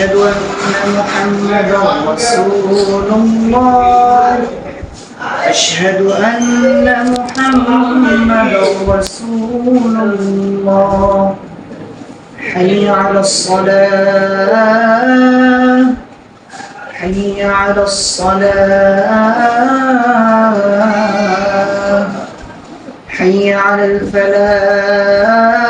أشهد أن محمدا رسول الله. أشهد أن محمدا رسول الله. حي على الصلاة. حي على الصلاة. حي على الفلاح.